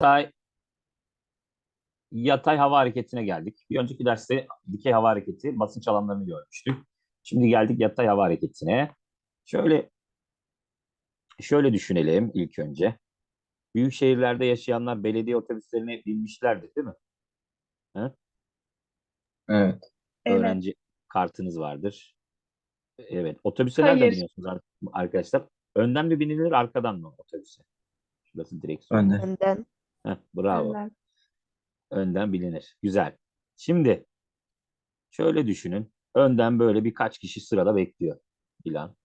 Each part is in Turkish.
yatay yatay hava hareketine geldik. Bir önceki derste dikey hava hareketi basınç alanlarını görmüştük. Şimdi geldik yatay hava hareketine. Şöyle şöyle düşünelim ilk önce. Büyük şehirlerde yaşayanlar belediye otobüslerine binmişlerdi değil mi? Evet. Evet. Öğrenci kartınız vardır. Evet. Otobüse nereden Hayır. biniyorsunuz ar- arkadaşlar? Önden mi binilir, arkadan mı otobüse? Şurası direksiyon. Önde. Önden. Heh, bravo. Önden. Önden bilinir. Güzel. Şimdi şöyle düşünün. Önden böyle birkaç kişi sırada bekliyor. Plan.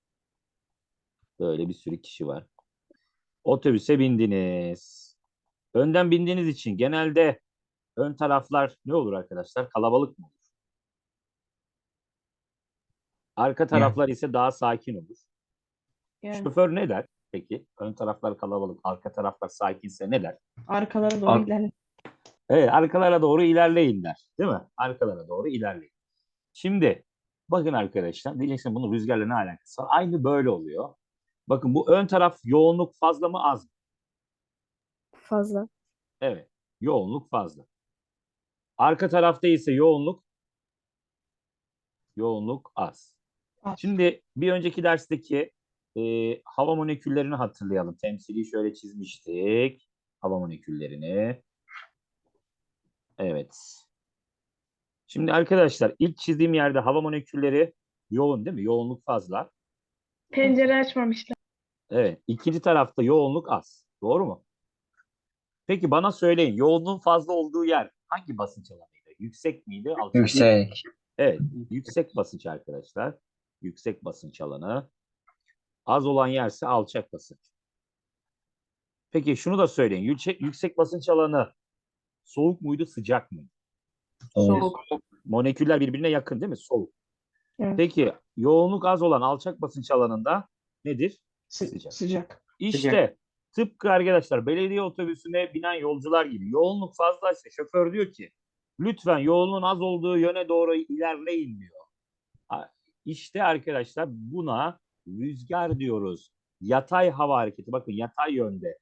Böyle bir sürü kişi var. Otobüse bindiniz. Önden bindiğiniz için genelde ön taraflar ne olur arkadaşlar? Kalabalık mı olur? Arka taraflar ise daha sakin olur. Yani Şoför ne der? Peki ön taraflar kalabalık, arka taraflar sakinse ne der? arkalara doğru Ar- ilerle. Evet, arkalara doğru ilerleyin der. Değil mi? Arkalara doğru ilerleyin. Şimdi bakın arkadaşlar diyeceksin bunun rüzgarla ne alakası var? Aynı böyle oluyor. Bakın bu ön taraf yoğunluk fazla mı az mı? Fazla. Evet. Yoğunluk fazla. Arka tarafta ise yoğunluk yoğunluk az. Az. Şimdi bir önceki dersteki e, hava moleküllerini hatırlayalım. Temsili şöyle çizmiştik. Hava moleküllerini. Evet. Şimdi arkadaşlar ilk çizdiğim yerde hava molekülleri yoğun değil mi? Yoğunluk fazla. Pencere açmamışlar. Evet. İkinci tarafta yoğunluk az. Doğru mu? Peki bana söyleyin. Yoğunluğun fazla olduğu yer hangi basınç alanıydı? Yüksek miydi? Alçak mıydı? Yüksek. Evet. Yüksek basınç arkadaşlar. Yüksek basınç alanı. Az olan yerse alçak basınç. Peki şunu da söyleyin. Yüksek, yüksek basınç alanı soğuk muydu, sıcak mıydı? Soğuk. Moleküller birbirine yakın değil mi? Soğuk. Evet. Peki yoğunluk az olan alçak basınç alanında nedir? Sı- Sıcak. Sıcak. İşte tıpkı arkadaşlar belediye otobüsüne binen yolcular gibi yoğunluk fazlaysa şoför diyor ki lütfen yoğunluğun az olduğu yöne doğru ilerleyin diyor. İşte arkadaşlar buna rüzgar diyoruz. Yatay hava hareketi. Bakın yatay yönde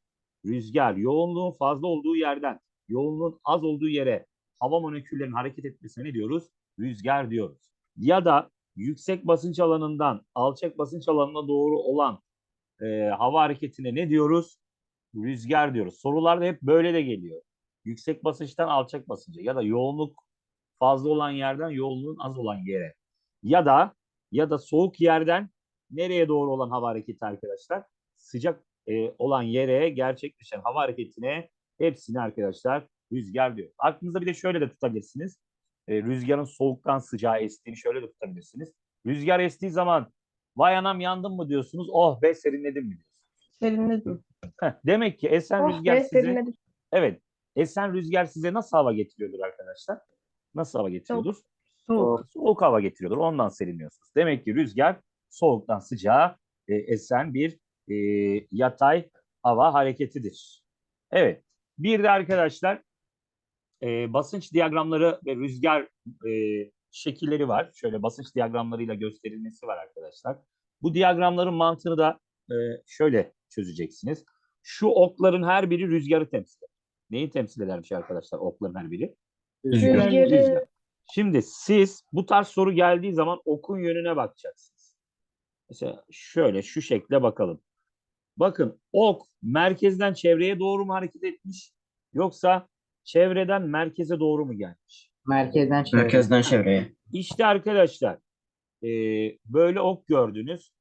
rüzgar yoğunluğun fazla olduğu yerden yoğunluğun az olduğu yere hava moleküllerinin hareket etmesine ne diyoruz? Rüzgar diyoruz. Ya da yüksek basınç alanından alçak basınç alanına doğru olan e, hava hareketine ne diyoruz? Rüzgar diyoruz. Sorularda hep böyle de geliyor. Yüksek basınçtan alçak basınca ya da yoğunluk fazla olan yerden yoğunluğun az olan yere. Ya da ya da soğuk yerden nereye doğru olan hava hareketi arkadaşlar? Sıcak e, olan yere gerçekleşen hava hareketine hepsini arkadaşlar rüzgar diyor. Aklınızda bir de şöyle de tutabilirsiniz. E, rüzgarın soğuktan sıcağa estiğini şöyle de tutabilirsiniz. Rüzgar estiği zaman vay anam yandım mı diyorsunuz. Oh be serinledim mi diyorsunuz. Serinledim. Heh, demek ki esen Oh rüzgar be size serinledim. evet esen rüzgar size nasıl hava getiriyordur arkadaşlar? Nasıl hava getiriyordur? Soğuk. Soğuk hava getiriyordur. Ondan serinliyorsunuz. Demek ki rüzgar soğuktan sıcağa e, esen bir e, yatay hava hareketidir. Evet. Bir de arkadaşlar e, basınç diyagramları ve rüzgar e, şekilleri var. Şöyle basınç diyagramlarıyla gösterilmesi var arkadaşlar. Bu diyagramların mantığını da e, şöyle çözeceksiniz. Şu okların her biri rüzgarı temsil eder. Neyi temsil edermiş arkadaşlar okların her biri? Rüzgar. Rüzgarı Şimdi siz bu tarz soru geldiği zaman okun yönüne bakacaksınız. Mesela şöyle şu şekle bakalım. Bakın ok merkezden çevreye doğru mu hareket etmiş yoksa çevreden merkeze doğru mu gelmiş? Merkezden çevre. Merkezden çevreye. İşte arkadaşlar e, böyle ok gördünüz.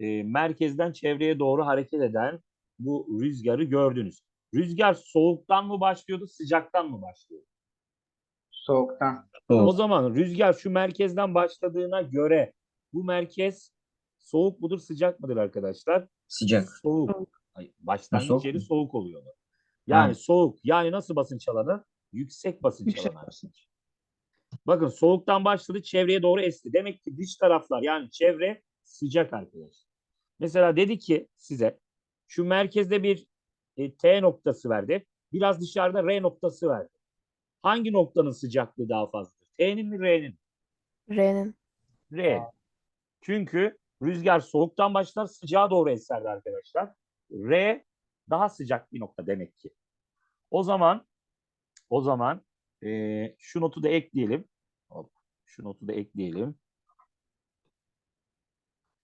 E, merkezden çevreye doğru hareket eden bu rüzgarı gördünüz. Rüzgar soğuktan mı başlıyordu, sıcaktan mı başlıyordu? Soğuktan. O zaman rüzgar şu merkezden başladığına göre bu merkez soğuk mudur, sıcak mıdır arkadaşlar? Sıcak. Soğuk. Ay, başlangıç soğuk yeri mu? soğuk oluyor. Yani Ha. soğuk. Yani nasıl basınç alanı? Yüksek basınç Yüksek alanı. basınç. Bakın soğuktan başladı çevreye doğru esti. Demek ki dış taraflar yani çevre sıcak arkadaşlar. Mesela dedi ki size şu merkezde bir e, T noktası verdi. Biraz dışarıda R noktası verdi. Hangi noktanın sıcaklığı daha fazladır? T'nin mi R'nin? R'nin. R. Çünkü rüzgar soğuktan başlar sıcağa doğru eserdi arkadaşlar. R daha sıcak bir nokta demek ki. O zaman o zaman eee, şu notu da ekleyelim. Şu notu da ekleyelim.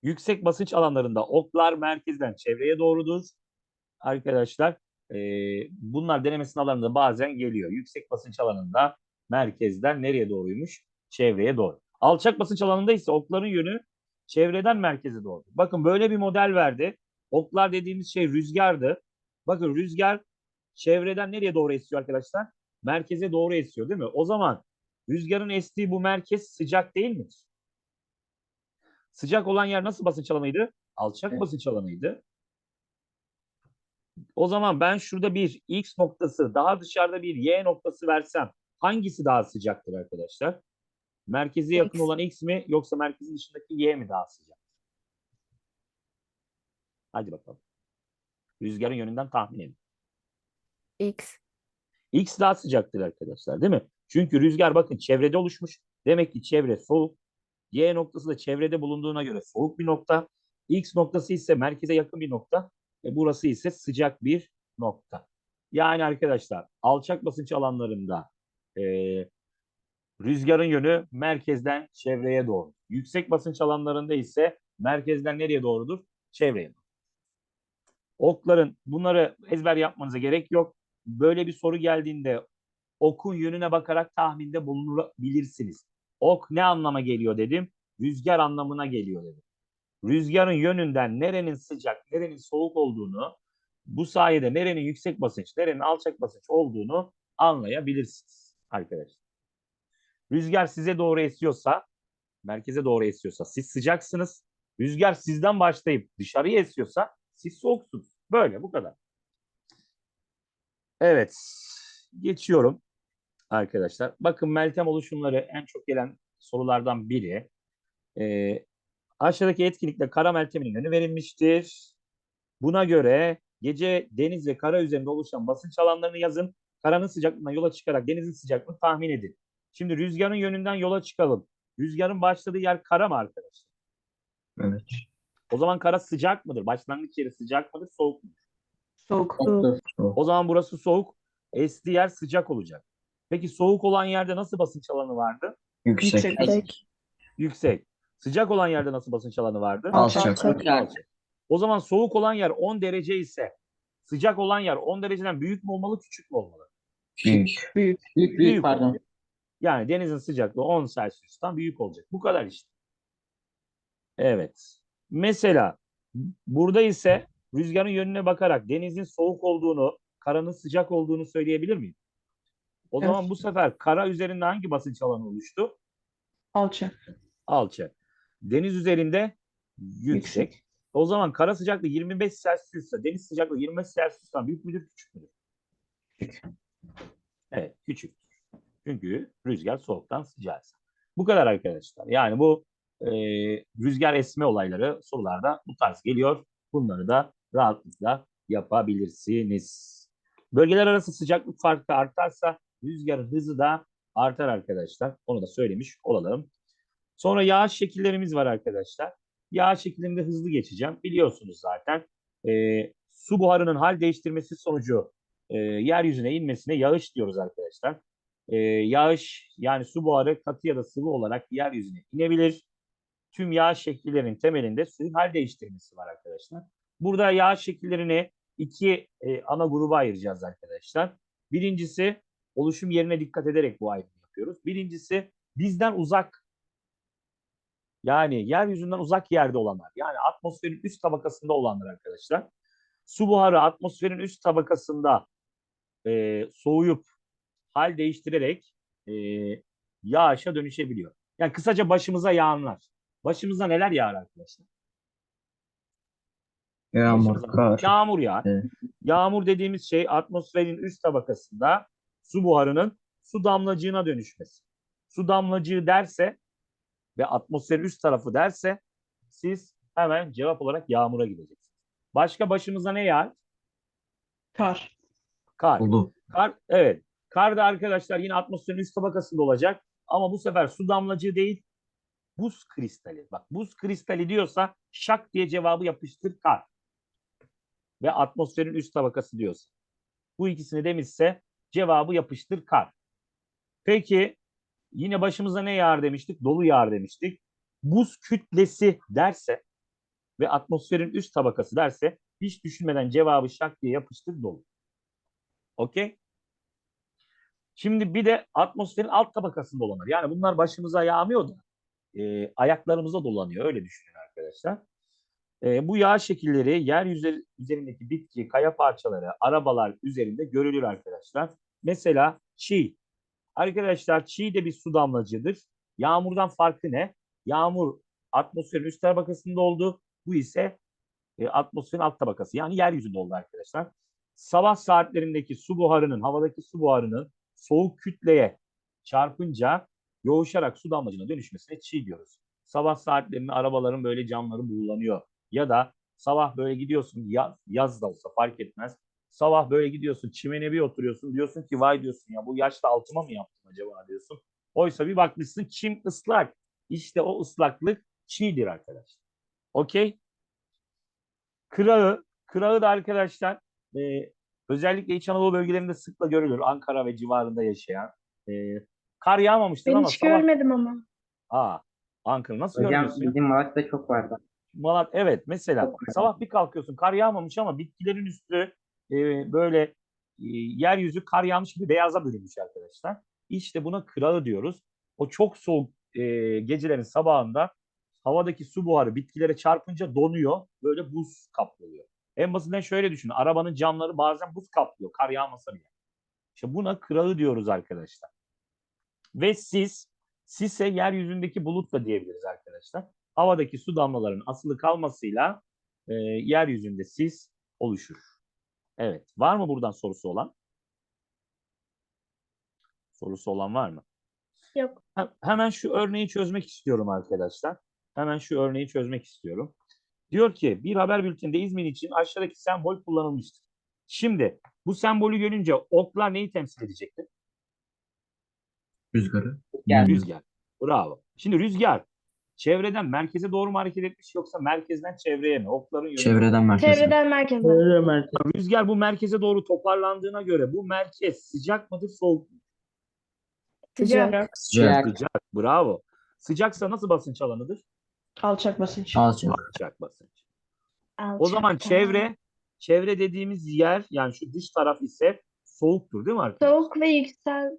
Yüksek basınç alanlarında oklar merkezden çevreye doğrudur. Arkadaşlar eee, bunlar deneme sınavlarında bazen geliyor. Yüksek basınç alanında merkezden nereye doğruymuş? Çevreye doğru. Alçak basınç alanında ise okların yönü çevreden merkeze doğru. Bakın böyle bir model verdi. Oklar dediğimiz şey rüzgardı. Bakın rüzgar çevreden nereye doğru esiyor arkadaşlar? Merkeze doğru esiyor değil mi? O zaman rüzgarın estiği bu merkez sıcak değil mi? Sıcak olan yer nasıl basınç alanıydı? Alçak Evet. basınç alanıydı. O zaman ben şurada bir X noktası, daha dışarıda bir Y noktası versem hangisi daha sıcaktır arkadaşlar? Merkeze yakın X. olan X mi yoksa merkezin dışındaki Y mi daha sıcak? Hadi bakalım. Rüzgarın yönünden tahmin edin. X. X daha sıcaktır arkadaşlar değil mi? Çünkü rüzgar bakın çevrede oluşmuş. Demek ki çevre soğuk. Y noktası da çevrede bulunduğuna göre soğuk bir nokta. X noktası ise merkeze yakın bir nokta. Ve burası ise sıcak bir nokta. Yani arkadaşlar alçak basınç alanlarında eee, rüzgarın yönü merkezden çevreye doğru. Yüksek basınç alanlarında ise merkezden nereye doğrudur? Çevreye doğru. Okların bunları ezber yapmanıza gerek yok. Böyle bir soru geldiğinde okun yönüne bakarak tahminde bulunabilirsiniz. Ok ne anlama geliyor dedim? Rüzgar anlamına geliyor dedim. Rüzgarın yönünden nerenin sıcak, nerenin soğuk olduğunu, bu sayede nerenin yüksek basınç, nerenin alçak basınç olduğunu anlayabilirsiniz arkadaşlar. Rüzgar size doğru esiyorsa, merkeze doğru esiyorsa siz sıcaksınız. Rüzgar sizden başlayıp dışarıya esiyorsa siz soğuksunuz. Böyle bu kadar. Evet. Geçiyorum arkadaşlar. Bakın Meltem oluşumları en çok gelen sorulardan biri. Ee, aşağıdaki etkinlikte kara Meltem'in yönü verilmiştir. Buna göre gece deniz ve kara üzerinde oluşan basınç alanlarını yazın. Karanın sıcaklığından yola çıkarak denizin sıcaklığını tahmin edin. Şimdi rüzgarın yönünden yola çıkalım. Rüzgarın başladığı yer kara mı arkadaşlar? Evet. O zaman kara sıcak mıdır? Başlangıç yeri sıcak mıdır, soğuk mudur? Soğuk. Soğuk. O zaman burası soğuk. Estiği yer sıcak olacak. Peki soğuk olan yerde nasıl basınç alanı vardı? Yüksek. Yüksek. Yüksek. Sıcak olan yerde nasıl basınç alanı vardı? Alçak. O zaman soğuk olan yer 10 derece ise sıcak olan yer 10 dereceden büyük mü olmalı, küçük mü olmalı? Büyük. Büyük. Büyük, büyük, pardon. Yani denizin sıcaklığı 10 Celsius'tan büyük olacak. Bu kadar işte. Evet. Mesela burada ise rüzgarın yönüne bakarak denizin soğuk olduğunu, karanın sıcak olduğunu söyleyebilir miyim? O Evet. zaman bu sefer kara üzerinde hangi basınç alanı oluştu? Alçak. Alçak. Deniz üzerinde yüksek. O zaman kara sıcaklığı 25 Celsius'sa deniz sıcaklığı 25 Celsius'tan büyük müdür, küçük müdür? Evet, küçük. Çünkü rüzgar soğuktan sıcağa. Bu kadar arkadaşlar. Yani bu e, rüzgar esme olayları sorularda bu tarz geliyor. Bunları da rahatlıkla yapabilirsiniz. Bölgeler arası sıcaklık farkı artarsa rüzgarın hızı da artar arkadaşlar. Onu da söylemiş olalım. Sonra yağış şekillerimiz var arkadaşlar. Yağış şekillerinde hızlı geçeceğim. Biliyorsunuz zaten. Ee, su buharının hal değiştirmesi sonucu e, yeryüzüne inmesine yağış diyoruz arkadaşlar. Ee, yağış yani su buharı katı ya da sıvı olarak yeryüzüne inebilir. Tüm yağış şekillerinin temelinde suyun hal değiştirmesi var arkadaşlar. Burada yağış şekillerini iki e, ana gruba ayıracağız arkadaşlar. Birincisi oluşum yerine dikkat ederek bu ayrımı yapıyoruz. Birincisi bizden uzak yani yeryüzünden uzak yerde olanlar. Yani atmosferin üst tabakasında olanlar arkadaşlar. Su buharı atmosferin üst tabakasında e, soğuyup hal değiştirerek e, yağışa dönüşebiliyor. Yani kısaca başımıza yağanlar. Başımıza neler yağar arkadaşlar? Yağmur, Başımıza- kar. Yağmur yağar. Evet. Yağmur dediğimiz şey atmosferin üst tabakasında su buharının su damlacığına dönüşmesi. Su damlacığı derse ve atmosferin üst tarafı derse siz hemen cevap olarak yağmura gideceksiniz. Başka başımıza ne yağar? Kar. Kar. Ulu. Kar, evet. Kar da arkadaşlar yine atmosferin üst tabakasında olacak. Ama bu sefer su damlacığı değil, buz kristali. Bak buz kristali diyorsa şak diye cevabı yapıştır kar. Ve atmosferin üst tabakası diyorsa. Bu ikisini demişse cevabı yapıştır kar. Peki yine başımıza ne yağar demiştik? Dolu yağar demiştik. Buz kütlesi derse ve atmosferin üst tabakası derse hiç düşünmeden cevabı şak diye yapıştır dolu. Okey? Şimdi bir de atmosferin alt tabakasında olanlar. Yani bunlar başımıza yağmıyor da e, ayaklarımıza dolanıyor. Öyle düşünün arkadaşlar. E, bu yağ şekilleri yeryüzü üzerindeki bitki, kaya parçaları, arabalar üzerinde görülür arkadaşlar. Mesela çiğ. Arkadaşlar çiğ de bir su damlacıdır. Yağmurdan farkı ne? Yağmur atmosferin üst tabakasında oldu. Bu ise e, atmosferin alt tabakası. Yani yeryüzünde oldu arkadaşlar. Sabah saatlerindeki su buharının, havadaki su buharının soğuk kütleye çarpınca yoğuşarak su damlacına dönüşmesine çiğ diyoruz. Sabah saatlerinde arabaların böyle camları buğulanıyor. Ya da sabah böyle gidiyorsun yaz, yaz da olsa fark etmez. Sabah böyle gidiyorsun çimene bir oturuyorsun diyorsun ki vay diyorsun ya bu yaşta altıma mı yaptım acaba diyorsun. Oysa bir bakmışsın çim ıslak. İşte o ıslaklık çiğdir arkadaşlar. Okey? Kırağı, kırağı da arkadaşlar e, özellikle İç Anadolu bölgelerinde sıkla görülür. Ankara ve civarında yaşayan. E, kar yağmamıştır Ben ama hiç sabah... görmedim ama. Aa, Ankara nasıl Hocam görmüyorsun? bizim Malatya'da çok vardı. Malat evet mesela Çok sabah bir kalkıyorsun kar yağmamış ama bitkilerin üstü e, böyle e, yeryüzü kar yağmış gibi beyaza bürünmüş arkadaşlar. İşte buna kırağı diyoruz. O çok soğuk e, gecelerin sabahında havadaki su buharı bitkilere çarpınca donuyor. Böyle buz kaplıyor. En basitinden şöyle düşünün. Arabanın camları bazen buz kaplıyor. Kar yağmasa bile. İşte buna kırağı diyoruz arkadaşlar. Ve sis, sise yeryüzündeki bulut da diyebiliriz arkadaşlar havadaki su damlalarının asılı kalmasıyla e, yeryüzünde sis oluşur. Evet. Var mı buradan sorusu olan? Sorusu olan var mı? Yok. He- Hemen şu örneği çözmek istiyorum arkadaşlar. Hemen şu örneği çözmek istiyorum. Diyor ki bir haber bülteninde İzmir için aşağıdaki sembol kullanılmıştır. Şimdi bu sembolü görünce oklar neyi temsil edecektir? Rüzgarı. Yani Rüzgar. Bravo. Şimdi rüzgar çevreden merkeze doğru mu hareket etmiş yoksa merkezden çevreye mi? Okların yönü. Çevreden merkeze. Çevreden merkeze. Rüzgar bu merkeze doğru toparlandığına göre bu merkez sıcak mıdır soğuk mu? Sıcak. Sıcak. Sıcak. Bravo. Sıcaksa nasıl basınç alanıdır? Alçak basınç. Alçak. Alçak basınç. O Alçak. zaman çevre çevre dediğimiz yer yani şu dış taraf ise soğuktur değil mi arkadaşlar? Soğuk ve yüksel.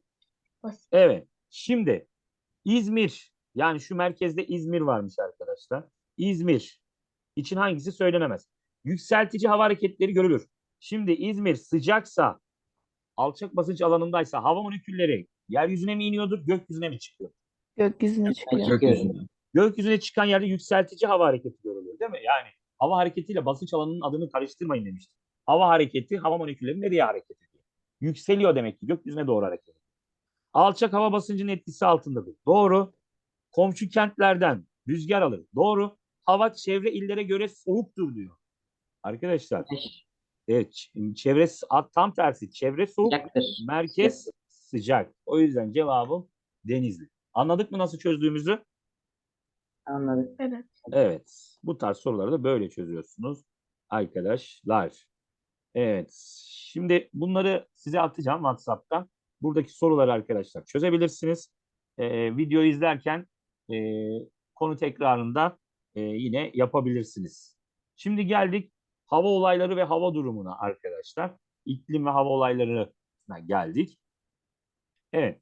Evet. Şimdi İzmir yani şu merkezde İzmir varmış arkadaşlar. İzmir için hangisi söylenemez? Yükseltici hava hareketleri görülür. Şimdi İzmir sıcaksa alçak basınç alanındaysa hava molekülleri yeryüzüne mi iniyordur, gökyüzüne mi çıkıyor? Gökyüzüne çıkıyor. Gökyüzünde. Gökyüzüne çıkan yerde yükseltici hava hareketi görülür değil mi? Yani hava hareketiyle basınç alanının adını karıştırmayın demiştim. Hava hareketi hava molekülleri nereye hareket ediyor? Yükseliyor demek ki gökyüzüne doğru hareket ediyor. Alçak hava basıncının etkisi altındadır. Doğru. Komşu kentlerden rüzgar alır. Doğru. Hava çevre illere göre soğuktur diyor. Arkadaşlar evet çevre tam tersi çevre soğuk sıcaktır. merkez sıcak. O yüzden cevabım Denizli. Anladık mı nasıl çözdüğümüzü? Anladık. Evet. Evet. Bu tarz soruları da böyle çözüyorsunuz arkadaşlar. Evet. Şimdi bunları size atacağım WhatsApp'tan. Buradaki soruları arkadaşlar çözebilirsiniz. Ee, video izlerken e, konu tekrarında e, yine yapabilirsiniz. Şimdi geldik hava olayları ve hava durumuna arkadaşlar. İklim ve hava olaylarına geldik. Evet.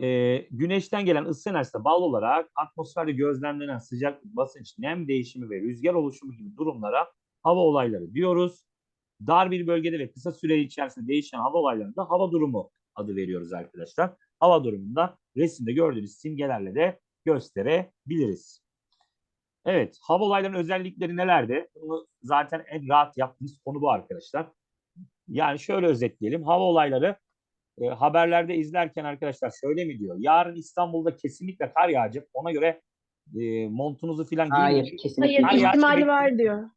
Ee, güneşten gelen ısı enerjisine bağlı olarak atmosferde gözlemlenen sıcaklık, basınç, nem değişimi ve rüzgar oluşumu gibi durumlara hava olayları diyoruz. Dar bir bölgede ve kısa süre içerisinde değişen hava olaylarına da hava durumu adı veriyoruz arkadaşlar. Hava durumunda resimde gördüğünüz simgelerle de gösterebiliriz. Evet, hava olaylarının özellikleri nelerdi? Bunu zaten en rahat yaptığımız konu bu arkadaşlar. Yani şöyle özetleyelim. Hava olayları e, haberlerde izlerken arkadaşlar şöyle mi diyor? Yarın İstanbul'da kesinlikle kar yağacak. Ona göre e, montunuzu falan giyin Hayır, diyor. kesinlikle. Kar Hayır yağışı ihtimali var diyor.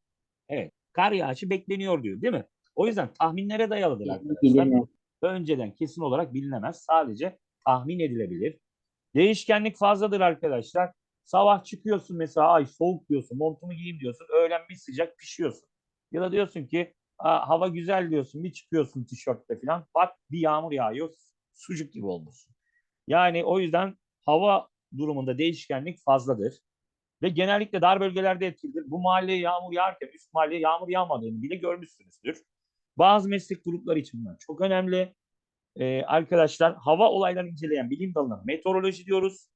Evet. Kar yağışı bekleniyor diyor değil mi? O yüzden tahminlere dayalıdır arkadaşlar. Bilinmez. Önceden kesin olarak bilinemez. Sadece tahmin edilebilir. Değişkenlik fazladır arkadaşlar. Sabah çıkıyorsun mesela ay soğuk diyorsun, montumu giyeyim diyorsun. Öğlen bir sıcak pişiyorsun. Ya da diyorsun ki Hava güzel diyorsun. Bir çıkıyorsun tişörtle falan. Bak bir yağmur yağıyor. Sucuk gibi olmuşsun. Yani o yüzden hava durumunda değişkenlik fazladır. Ve genellikle dar bölgelerde etkilidir. Bu mahalleye yağmur yağarken üst mahalleye yağmur yağmadığını bile görmüşsünüzdür. Bazı meslek grupları için bunlar çok önemli. Ee, arkadaşlar hava olaylarını inceleyen bilim dalına meteoroloji diyoruz.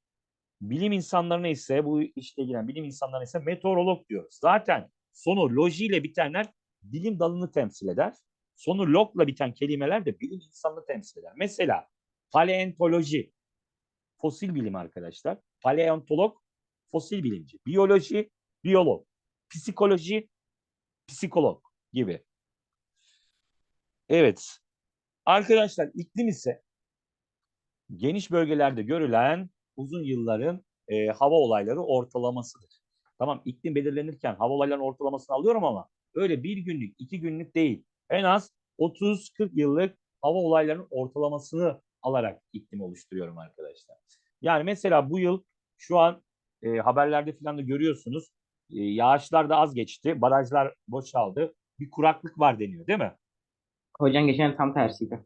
Bilim insanlarına ise bu işle ilgilenen bilim insanlarına ise meteorolog diyoruz. Zaten sonu loji ile bitenler bilim dalını temsil eder. Sonu logla biten kelimeler de bilim insanını temsil eder. Mesela paleontoloji fosil bilim arkadaşlar. Paleontolog fosil bilimci. Biyoloji biyolog. Psikoloji psikolog gibi. Evet. Arkadaşlar iklim ise geniş bölgelerde görülen uzun yılların e, hava olayları ortalamasıdır. Tamam iklim belirlenirken hava olaylarının ortalamasını alıyorum ama öyle bir günlük, iki günlük değil. En az 30-40 yıllık hava olaylarının ortalamasını alarak iklim oluşturuyorum arkadaşlar. Yani mesela bu yıl şu an e, haberlerde falan da görüyorsunuz. E, yağışlar da az geçti. Barajlar boşaldı. Bir kuraklık var deniyor değil mi? Hocam geçen tam tersiydi.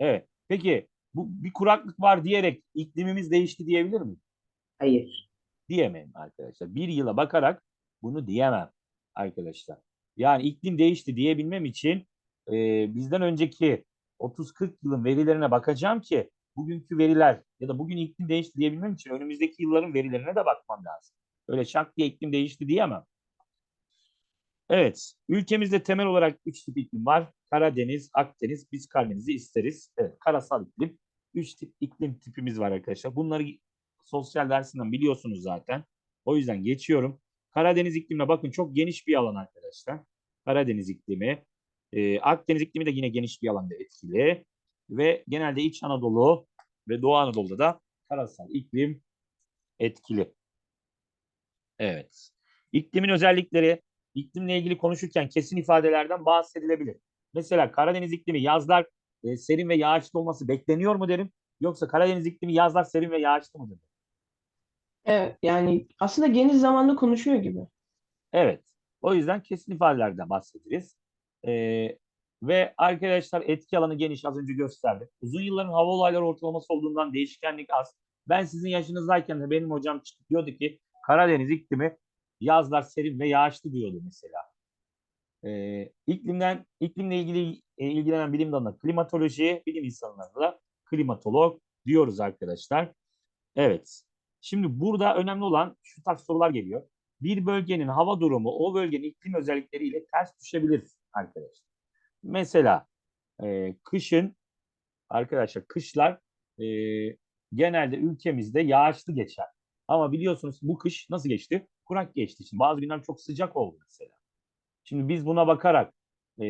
Evet. Peki bu bir kuraklık var diyerek iklimimiz değişti diyebilir miyim? Hayır. Diyemem arkadaşlar. Bir yıla bakarak bunu diyemem arkadaşlar. Yani iklim değişti diyebilmem için e, bizden önceki 30-40 yılın verilerine bakacağım ki bugünkü veriler ya da bugün iklim değişti diyebilmem için önümüzdeki yılların verilerine de bakmam lazım. Öyle şak diye iklim değişti diyemem. Evet, ülkemizde temel olarak üç tip iklim var. Karadeniz, Akdeniz, biz Karadeniz'i isteriz. Evet, karasal iklim. Üç tip iklim tipimiz var arkadaşlar. Bunları sosyal dersinden biliyorsunuz zaten. O yüzden geçiyorum. Karadeniz iklimine bakın çok geniş bir alan arkadaşlar. Karadeniz iklimi. Ee, Akdeniz iklimi de yine geniş bir alanda etkili. Ve genelde İç Anadolu ve Doğu Anadolu'da da karasal iklim etkili. Evet. İklimin özellikleri, iklimle ilgili konuşurken kesin ifadelerden bahsedilebilir. Mesela Karadeniz iklimi yazlar e, serin ve yağışlı olması bekleniyor mu derim. Yoksa Karadeniz iklimi yazlar serin ve yağışlı mı derim. Evet yani aslında geniş zamanda konuşuyor gibi. Evet. O yüzden kesin ifadelerden bahsederiz. Ee, ve arkadaşlar etki alanı geniş az önce gösterdim. Uzun yılların hava olayları ortalaması olduğundan değişkenlik az. Ben sizin yaşınızdayken de benim hocam çıkıp diyordu ki Karadeniz iklimi yazlar serin ve yağışlı diyordu mesela. Ee, iklimden iklimle ilgili e, ilgilenen bilim dalına klimatoloji, bilim insanlarına da klimatolog diyoruz arkadaşlar. Evet. Şimdi burada önemli olan şu tarz sorular geliyor. Bir bölgenin hava durumu o bölgenin iklim özellikleriyle ters düşebilir arkadaşlar. Mesela e, kışın arkadaşlar kışlar e, genelde ülkemizde yağışlı geçer. Ama biliyorsunuz bu kış nasıl geçti? Kurak geçti. Şimdi bazı günler çok sıcak oldu mesela. Şimdi biz buna bakarak e,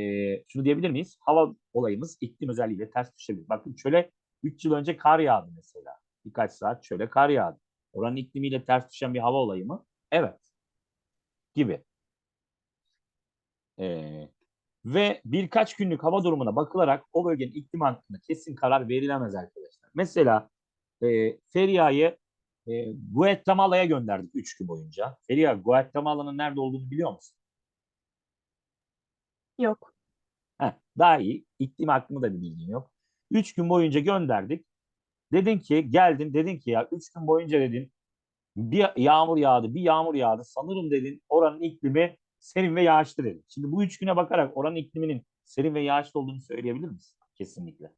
şunu diyebilir miyiz? Hava olayımız iklim özelliğiyle ters düşebilir. Bakın çöle 3 yıl önce kar yağdı mesela. Birkaç saat çöle kar yağdı. Oranın iklimiyle ters düşen bir hava olayı mı? Evet. Gibi. Ee, ve birkaç günlük hava durumuna bakılarak o bölgenin iklimi hakkında kesin karar verilemez arkadaşlar. Mesela e, Feria'yı e, Guatemala'ya gönderdik 3 gün boyunca. Feria, Guatemala'nın nerede olduğunu biliyor musun? Yok. Heh, daha iyi. İklim hakkında da bir bilgin yok. 3 gün boyunca gönderdik. Dedin ki geldin dedin ki ya 3 gün boyunca dedin bir yağmur yağdı bir yağmur yağdı. Sanırım dedin oranın iklimi serin ve yağışlı dedin. Şimdi bu üç güne bakarak oranın ikliminin serin ve yağışlı olduğunu söyleyebilir misin? Kesinlikle.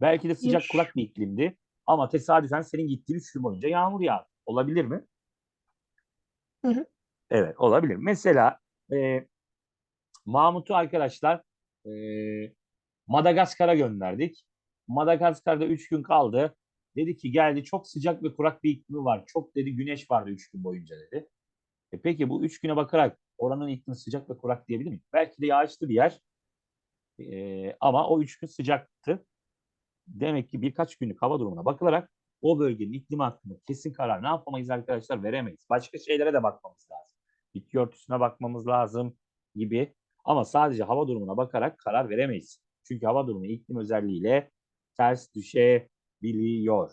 Belki de sıcak Yok. kurak bir iklimdi. Ama tesadüfen senin gittiğin üç gün boyunca yağmur yağdı. Olabilir mi? Hı hı. Evet olabilir. Mesela e, Mahmut'u arkadaşlar e, Madagaskar'a gönderdik. Madagaskar'da 3 gün kaldı. Dedi ki geldi çok sıcak ve kurak bir iklimi var. Çok dedi güneş vardı 3 gün boyunca dedi. E peki bu 3 güne bakarak oranın iklimi sıcak ve kurak diyebilir miyim? Belki de yağışlı bir yer. E, ama o 3 gün sıcaktı. Demek ki birkaç günlük hava durumuna bakılarak o bölgenin iklimi hakkında kesin karar ne yapamayız arkadaşlar veremeyiz. Başka şeylere de bakmamız lazım. Bitki örtüsüne bakmamız lazım gibi. Ama sadece hava durumuna bakarak karar veremeyiz. Çünkü hava durumu iklim özelliğiyle ters düşebiliyor.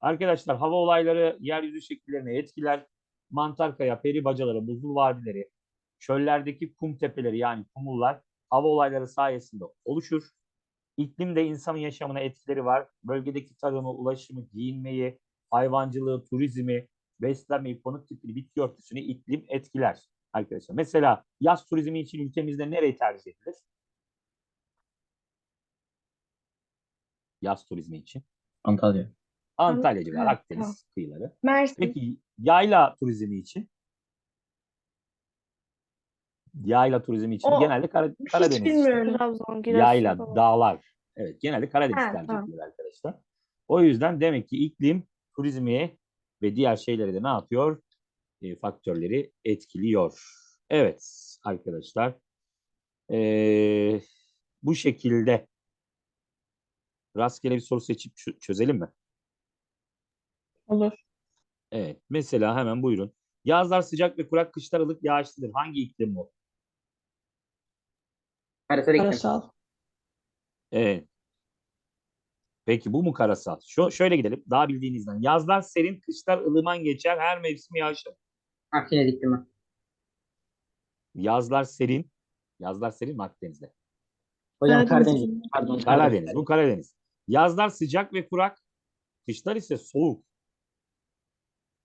Arkadaşlar hava olayları yeryüzü şekillerini etkiler. Mantar kaya, peri bacaları, buzul vadileri, çöllerdeki kum tepeleri yani kumullar hava olayları sayesinde oluşur. İklimde insanın yaşamına etkileri var. Bölgedeki tarımı, ulaşımı, giyinmeyi, hayvancılığı, turizmi, beslenmeyi, konut tipini, bitki örtüsünü iklim etkiler arkadaşlar. Mesela yaz turizmi için ülkemizde nereyi tercih edilir? Yaz turizmi için. Antalya. Antalya civarı, Akdeniz tamam. kıyıları. Mersin. Peki yayla turizmi için? Yayla turizmi için O- genelde Kara- Hiç Karadeniz. işte. bilmiyorum. Trabzon, Giresun Yayla, falan. dağlar. Evet, genelde Karadeniz Ha, tercih tamam. edilir arkadaşlar. O yüzden demek ki iklim turizmi ve diğer şeyleri de ne yapıyor? E, faktörleri etkiliyor. Evet arkadaşlar. Ee, bu şekilde rastgele bir soru seçip çö- çözelim mi? Olur. Evet. Mesela hemen buyurun. Yazlar sıcak ve kurak, kışlar ılık, yağışlıdır. Hangi iklim bu? Karasal iklim. Karasal. Evet. Peki bu mu karasal? Şu, şöyle gidelim. Daha bildiğinizden. Yazlar serin, kışlar ılıman geçer. Her mevsim yağışlı. Akdeniz iklimi. Yazlar serin. Yazlar serin mi Akdeniz'de? Hocam Karadeniz Karadeniz. Pardon Karadeniz. Bu Karadeniz. Yazlar sıcak ve kurak. Kışlar ise soğuk.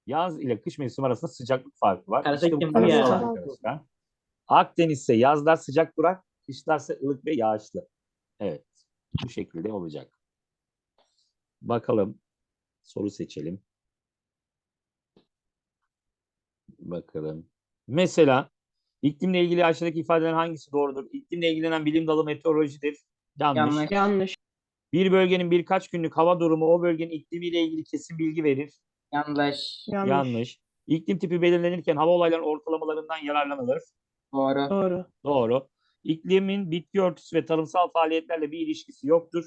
Yaz ile kış mevsimi arasında sıcaklık farkı var. İşte bu arkadaşlar. Akdeniz ise yazlar sıcak kurak, kışlar ise ılık ve yağışlı. Evet. Bu şekilde olacak. Bakalım. Soru seçelim. Bakalım. Mesela iklimle ilgili aşağıdaki ifadelerin hangisi doğrudur? İklimle ilgilenen bilim dalı meteorolojidir. Yanlış. Yanlış. Bir bölgenin birkaç günlük hava durumu o bölgenin iklimiyle ilgili kesin bilgi verir. Yanlış. Yanlış. Yanlış. İklim tipi belirlenirken hava olaylarının ortalamalarından yararlanılır. Doğru. Doğru. Doğru. İklimin bitki örtüsü ve tarımsal faaliyetlerle bir ilişkisi yoktur.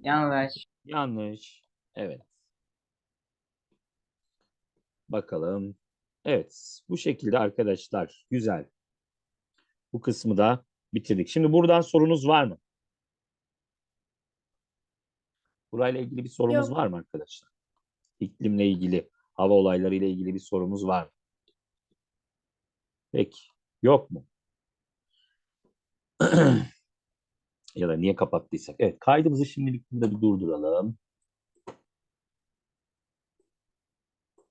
Yanlış. Yanlış. Evet. Bakalım. Evet. Bu şekilde arkadaşlar. Güzel. Bu kısmı da bitirdik. Şimdi buradan sorunuz var mı? Burayla ilgili bir sorumuz Yok. var mı arkadaşlar? İklimle ilgili, hava olayları ile ilgili bir sorumuz var mı? Peki. Yok mu? ya da niye kapattıysak. Evet, kaydımızı şimdilik burada bir durduralım.